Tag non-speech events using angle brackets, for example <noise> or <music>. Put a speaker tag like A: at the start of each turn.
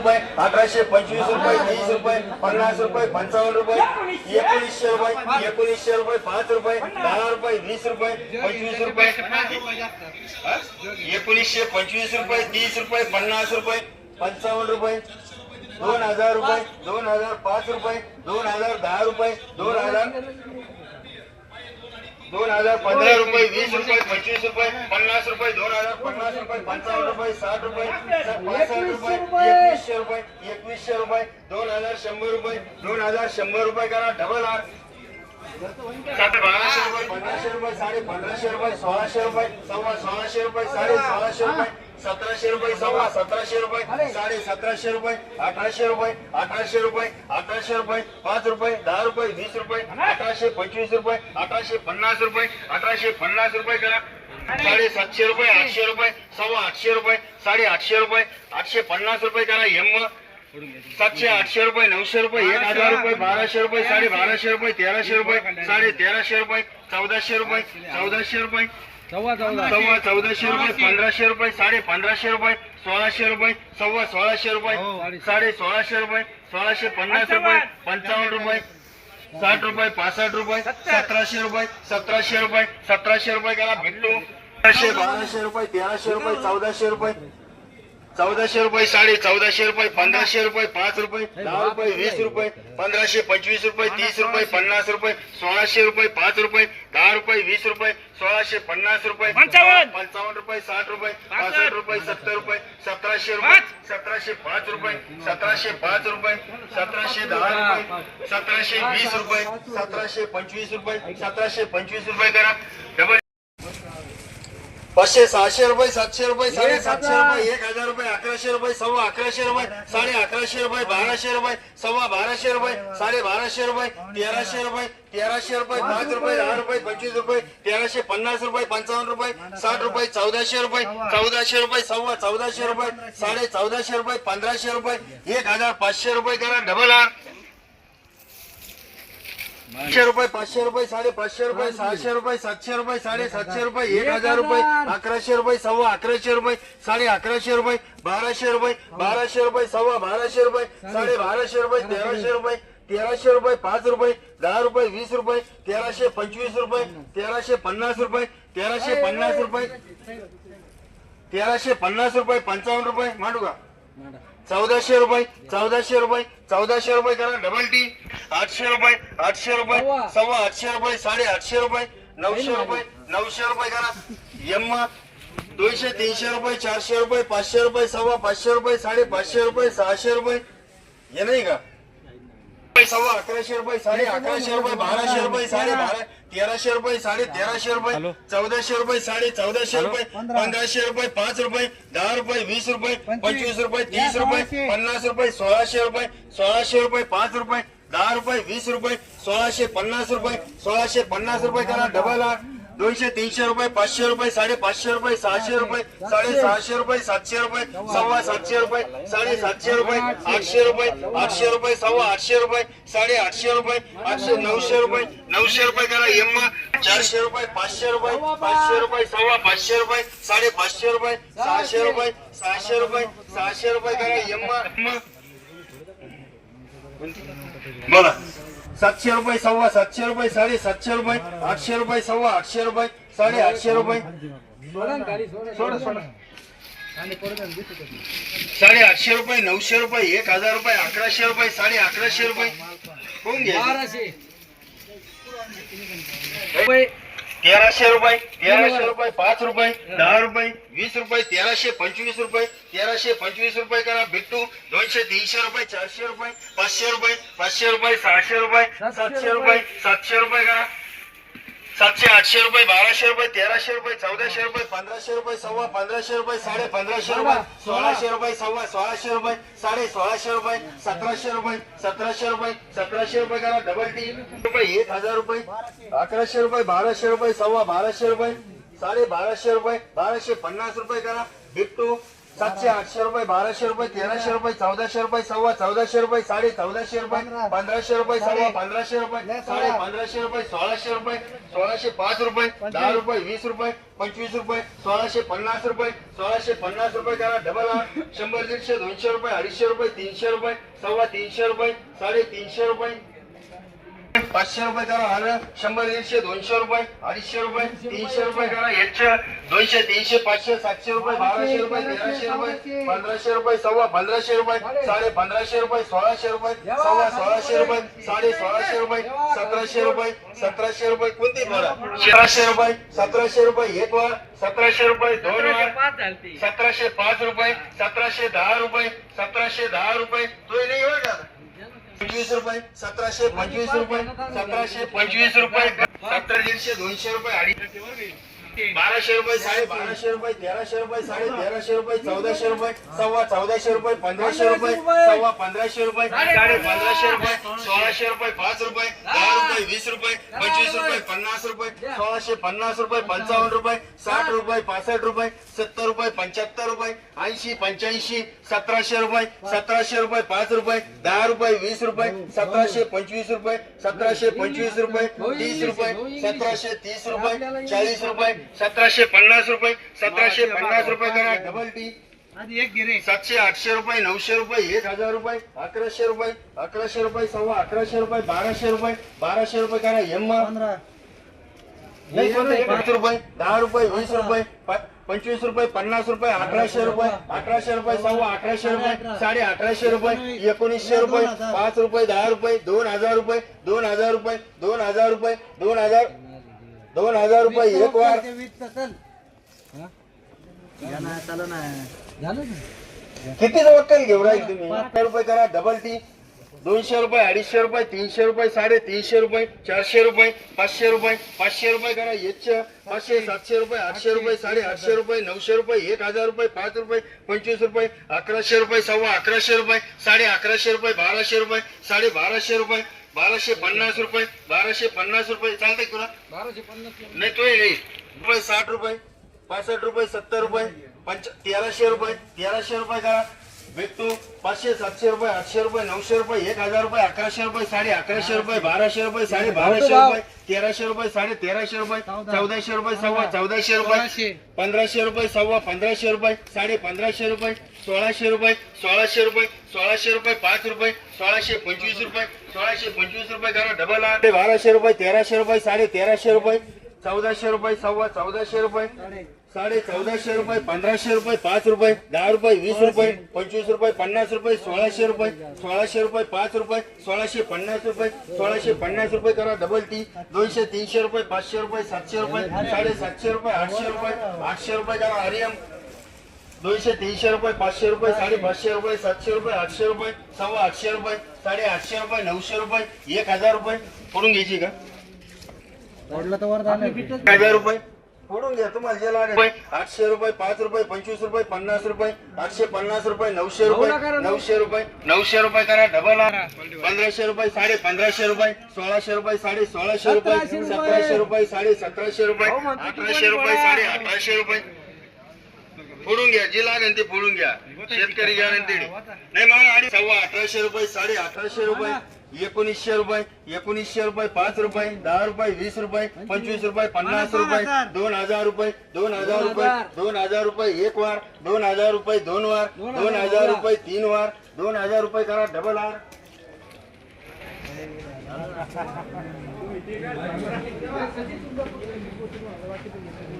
A: रुपये अठराशे पंचवीस रुपये तीस रुपये पन्नास रुपये पंचावन्न रुपये एकोणीसशे रुपये एकोणीसशे रुपये पाच रुपये दहा रुपये वीस रुपये पंचवीस रुपये. एकोणीसशे पंचवीस रुपये तीस रुपये पन्नास रुपये पंचावन्न रुपये दोन हजार रुपये दोन हजार पाच रुपये दोन हजार दहा रुपये दोन हजार दोन हजार पंधरा रुपये वीस रुपये पंचवीस रुपये पन्नास रुपये दोन हजार पन्नास रुपये पंचावन्न रुपये साठ रुपये पासष्ट रुपये एकवीसशे रुपये एकवीसशे रुपये दोन हजार शंभर रुपये दोन हजार शंभर रुपये करा डबल आर साडे बाराशे रुपये पंधराशे रुपये साडे पंधराशे रुपये सोळाशे रुपये सव्वा सोळाशे रुपये साडे सोळाशे रुपये. सतराशे रुपये सव्वा सतराशे रुपये साडे सतराशे रुपये अठराशे रुपये अठराशे रुपये अठराशे रुपये पाच रुपये दहा रुपये वीस रुपये अठराशे पंचवीस रुपये अठराशे पन्नास रुपये अठराशे पन्नास रुपये करा. साडे सातशे रुपये आठशे रुपये सव्वा आठशे रुपये साडे आठशे रुपये आठशे पन्नास रुपये करा एम सातशे आठशे रुपये नऊशे रुपये एक हजार रुपये बाराशे रुपये साडे बाराशे रुपये तेराशे रुपये साडे तेराशे रुपये चौदाशे रुपये चौदाशे रुपये सव्वा चौदाशे रुपये पंधराशे रुपये साडे पंधराशे रुपये सोळाशे रुपये सव्वा सोळाशे रुपये साडे सोळाशे रुपये सोळाशे पन्नास रुपये पंचावन्न रुपये साठ रुपये पासष्ट रुपये सतराशे रुपये सतराशे रुपये सतराशे रुपये भेटतो तेराशे बाराशे रुपये तेराशे रुपये चौदाशे रुपये. चौदाशे रुपये साडे चौदाशे रुपये पंधराशे रुपये पाच रुपये दहा रुपये वीस रुपये पंधराशे पंचवीस रुपये तीस रुपये पन्नास रुपये सोळाशे रुपये पाच रुपये दहा रुपये वीस रुपये सोळाशे पन्नास रुपये
B: पंचावन्न.
A: पंचावन्न रुपये साठ रुपये पासष्ट रुपये सत्तर रुपये सतराशे रुपये सतराशे पाच रुपये सतराशे पाच रुपये सतराशे दहा रुपये सतराशे वीस रुपये सतराशे पंचवीस रुपये सतराशे पंचवीस रुपये करा. डबल पाचशे सहाशे रुपये सातशे रुपये साडे सातशे रुपये एक हजार रुपये अकराशे रुपये सव्वा अकराशे रुपये साडे अकराशे रुपये बाराशे रुपये सव्वा बाराशे रुपये साडे बाराशे रुपये तेराशे रुपये तेराशे रुपये पाच रुपये दहा रुपये पंचवीस रुपये तेराशे पन्नास रुपये पंचावन्न रुपये साठ रुपये चौदाशे रुपये चौदाशे रुपये सव्वा चौदाशे रुपये साडे चौदाशे रुपये पंधराशे रुपये एक हजार पाचशे रुपये करा डबल आर पाचशे रुपये पाचशे रुपये साडे पाचशे रुपये सहाशे रुपये सातशे रुपये साडे सातशे रुपये एक हजार रुपये अकराशे रुपये सव्वा अकराशे रुपये साडे अकराशे रुपये बाराशे रुपये बाराशे रुपये सव्वा बाराशे रुपये साडे बाराशे रुपये तेराशे रुपये तेराशे रुपये पाच रुपये दहा रुपये वीस रुपये तेराशे पंचवीस रुपये तेराशे पन्नास रुपये तेराशे पन्नास रुपये तेराशे पन्नास रुपये पंचावन्न रुपये मांडू का? चौदाशे रुपये चौदाशे रुपये चौदाशे रुपये करा. डबल टी आठशे रुपये आठशे रुपये
B: सव्वा.
A: आठशे रुपये साडे आठशे रुपये नऊशे रुपये नऊशे रुपये करा. एम दोनशे तीनशे रुपये चारशे रुपये पाचशे रुपये सव्वा पाचशे रुपये साडे पाचशे रुपये सहाशे रुपये. हे नाही का? सव्वा अकराशे रुपये साडे अकराशे रुपये बाराशे रुपये साडे बारा तेराशे रुपये साडे तेराशे रुपये चौदाशे रुपये साडे चौदाशे रुपये पंधराशे रुपये पाच रुपये दहा रुपये वीस रुपये पंचवीस. रुपये तीस रुपये पन्नास रुपये सोळाशे रुपये सोळाशे रुपये पाच रुपये दहा रुपये वीस रुपये सोळाशे पन्नास रुपये सोळाशे पन्नास रुपये करा डबल आठ. दोनशे तीनशे रुपये पाचशे रुपये साडेपाचशे रुपये सहाशे रुपये साडेसहाशे रुपये सातशे रुपये सव्वा सातशे रुपये साडेसातशे रुपये आठशे रुपये आठशे रुपये सव्वा आठशे रुपये साडे आठशे रुपये आठशे नऊशे रुपये नऊशे रुपये करा एम चारशे रुपये पाचशे रुपये पाचशे रुपये सव्वा पाचशे रुपये साडेपाचशे रुपये सहाशे रुपये सहाशे रुपये सहाशे रुपये करा एम बोला. सातशे रुपये सव्वा सातशे रुपये साडे सातशे रुपये आठशे रुपये सव्वा आठशे रुपये साडे आठशे रुपये.
B: सोडा सोडा.
A: साडे आठशे रुपये नऊशे रुपये एक हजार रुपये अकराशे रुपये साडे अकराशे रुपये. होऊन घ्या
B: बाराशे. रुपये
A: तेराशे रुपये तेराशे रुपये पाच रुपये दहा रुपये वीस रुपये तेराशे पंचवीस रुपये तेराशे पंचवीस रुपये करा बिट्टू दोनशे तीनशे रुपये चारशे रुपये पाचशे रुपये पाचशे रुपये सहाशे रुपये सातशे रुपये. सातशे रुपये करा. सातशे आठशे रुपये बाराशे रुपये तेराशे रुपये चौदाशे रुपये पंधराशे रुपये सव्वा पंधराशे रुपये साडे पंधराशे रुपये सोळाशे रुपये सव्वा सोळाशे रुपये साडे सोळाशे रुपये सतराशे रुपये सतराशे रुपये सतराशे रुपये करा डबल टी. रुपये एक हजार रुपये अकराशे रुपये बाराशे रुपये सव्वा बाराशे रुपये साडे बाराशे रुपये बाराशे पन्नास रुपये करा बिट्टू. सातशे आठशे रुपये बाराशे रुपये तेराशे रुपये चौदाशे रुपये सव्वा चौदाशे रुपये साडे चौदाशे रुपये पंधराशे रुपये सव्वा पंधराशे रुपये साडे पंधराशे रुपये सोळाशे रुपये सोळाशे पाच रुपये दहा रुपये वीस रुपये पंचवीस रुपये सोळाशे पन्नास रुपये सोळाशे पन्नास रुपये करा डबल शंभर दीडशे दोनशे रुपये अडीचशे रुपये तीनशे रुपये सव्वा तीनशे रुपये साडे तीनशे रुपये. पाचशे रुपये करा आलं शंभर दीडशे दोनशे रुपये अडीचशे रुपये तीनशे रुपये करा. एकशे दोनशे तीनशे पाचशे सातशे रुपये बाराशे रुपये तेराशे रुपये पंधराशे रुपये सव्वा पंधराशे रुपये साडे पंधराशे रुपये सोळाशे रुपये सव्वा सोळाशे रुपये साडे सोळाशे रुपये सतराशे रुपये सतराशे रुपये कोणती बरं सतराशे रुपये सतराशे रुपये एक वार सतराशे रुपये दोन वार सतराशे पाच रुपये सतराशे दहा रुपये सतराशे दहा रुपये तो नाही का? पंचवीस रुपये सतराशे पंचवीस रुपये सतराशे पंचवीस रुपये सतरा दीडशे दोनशे रुपये अडीच बाराशे रुपये साडे बाराशे रुपये तेराशे रुपये साडे तेराशे रुपये चौदाशे रुपये सव्वा चौदाशे रुपये पंधराशे रुपये सव्वा पंधराशे रुपये साडे पंधराशे रुपये सोळाशे रुपये पाच रुपये दहा रुपये वीस रुपये पंचवीस रुपये पन्नास रुपये सोळाशे पन्नास रुपये पंचावन्न रुपये साठ रुपये पासष्ट रुपये सत्तर रुपये पंच्याहत्तर रुपये ऐंशी पंच्याऐंशी सतराशे रुपये सतराशे रुपये पाच रुपये दहा रुपये वीस रुपये सतराशे पंचवीस रुपये सतराशे पंचवीस रुपये तीस रुपये सतराशे तीस रुपये चाळीस रुपये सतराशे पन्नास रुपये सतराशे पन्नास रुपये करा. डबल टी
B: आधी एक गिरे
A: सातशे आठशे रुपये नऊशे रुपये एक हजार रुपये अकराशे रुपये अकराशे रुपये सव्वा अकराशे रुपये बाराशे रुपये बाराशे रुपये करा. एम्मा नाही, पण एक पाच रुपये दहा रुपये वीस रुपये पंचवीस रुपये पन्नास रुपये अठराशे रुपये अठराशे रुपये सव्वा अठराशे रुपये साडे अठराशे रुपये एकोणीसशे रुपये पाच रुपये दहा रुपये दोन हजार रुपये दोन हजार रुपये दोन हजार रुपये दोन हजार दोन हजार रुपये एक वार.
B: झालं ना.
A: किती वक्कल घेऊ राहील तुम्ही? पाचशे रुपये करा डबल टी दोनशे रुपये अडीचशे रुपये तीनशे रुपये साडे तीनशे रुपये चारशे रुपये पाचशे रुपये पाचशे रुपये करा एकशे पाचशे सातशे रुपये आठशे रुपये साडे आठशे रुपये नऊशे रुपये एक हजार रुपये पाच रुपये पंचवीस रुपये अकराशे रुपये सव्वा अकराशे रुपये साडे अकराशे रुपये बाराशे रुपये साडे बाराशे रुपये बाराशे पन्नास रुपये बाराशे पन्नास रुपये. चालतंय तुला?
B: बाराशे पन्नास
A: नाही तो रुपये साठ रुपये पासष्ट रुपये सत्तर रुपये पंच तेराशे रुपये तेराशे रुपये करा भेटतो पाचशे सातशे रुपये आठशे रुपये नऊशे रुपये एक हजार रुपये अकराशे रुपये साडे अकराशे रुपये बाराशे रुपये साडे बाराशे रुपये तेराशे रुपये साडे तेराशे रुपये चौदाशे रुपये सव्वा चौदाशे रुपये पंधराशे रुपये सव्वा पंधराशे रुपये साडे पंधराशे रुपये सोळाशे रुपये सोळाशे रुपये सोळाशे रुपये पाच रुपये सोळाशे पंचवीस रुपये सोळाशे पंचवीस रुपये करा डबल आठ. बाराशे रुपये तेराशे रुपये साडे तेराशे रुपये चौदाशे रुपये सव्वा चौदाशे रुपये साडे चौदाशे रुपये पंधराशे रुपये पाच रुपये दहा रुपये वीस रुपये पंचवीस रुपये पन्नास रुपये सोळाशे रुपये सोळाशे रुपये पाच रुपये सोळाशे पन्नास रुपये सोळाशे पन्नास रुपये करा डबल टी दोनशे तीनशे रुपये पाचशे रुपये सातशे रुपये साडेसातशे रुपये आठशे रुपये आठशे रुपये करा हरियम दोनशे तीनशे रुपये पाचशे रुपये साडेपाचशे रुपये सातशे रुपये आठशे रुपये सव्वा आठशे रुपये साडे आठशे रुपये नऊशे रुपये एक हजार रुपये. फोडून घ्यायची का?
B: पडलं तर वर
A: हजार रुपये? फोडून घ्या तुम्हाला जे लागेल. आठशे रुपये पाच रुपये पंचवीस रुपये पन्नास रुपये आठशे पन्नास रुपये नऊशे रुपये नऊशे रुपये नऊशे रुपये करा डबल पंधराशे रुपये साडे पंधराशे रुपये सोळाशे रुपये साडे सोळाशे रुपये सतराशे रुपये. साडे सतराशे रुपये अठराशे रुपये साडे अठराशे रुपये. फोडून घ्या जे लागेल ते फोडून घ्या. शेतकरी गॅरंटी नाही मग आणि सव्वा अठराशे रुपये साडे अठराशे रुपये. एकोणीसशे रुपये एकोणीसशे रुपये पाच रुपये दहा रुपये वीस रुपये पंचवीस. रुपये पन्नास रुपये दोन हजार रुपये दोन हजार रुपये दोन हजार. रुपये एक वार दोन हजार रुपये दोन वार दोन हजार रुपये. तीन वार दोन हजार रुपये करा डबल आर <laughs>